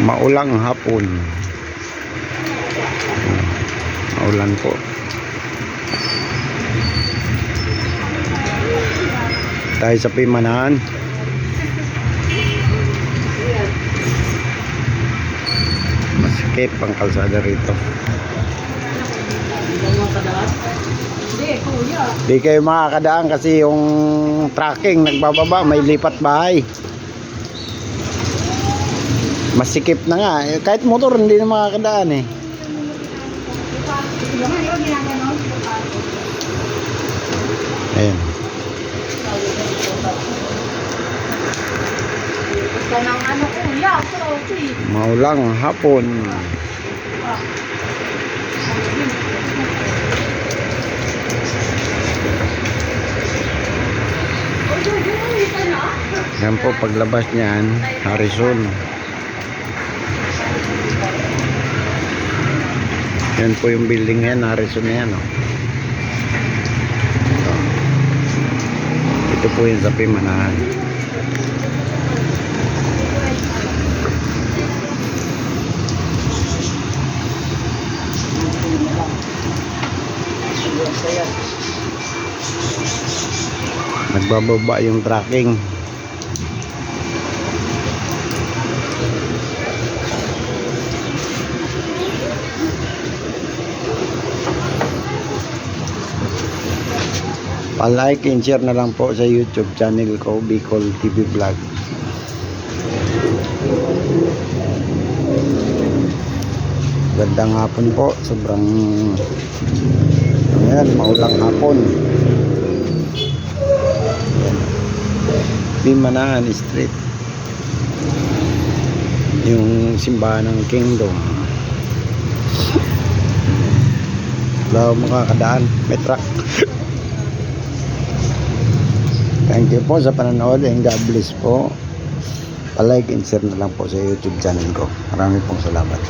Maulang hapon. Maulan po. Tayo sa Pimanan. Masikip ang kalsada rito. Di kayo makakadaan kasi yung tracking nagbababa, may lipat bahay. Masikip na nga. Eh, Kahit motor hindi na makakadaan eh. Ayan. Maulang hapon. Yan po paglabas niyan, Harrison. Yan po yung building yan, Harrison na yan. Oh. Ito. Po yung sa Pimanahan. Nagbababa yung tracking. Pa-like and share na lang po sa YouTube channel ko, Bicol TV Vlog. Gandang hapon po, sobrang ayan, maulang hapon. Bimanahan Street. Yung simbahan ng Kingdom. Wala makakadaan, may truck. Thank you po sa panonood and God bless po. Pa-like and share na lang po sa YouTube channel ko. Marami pong salamat.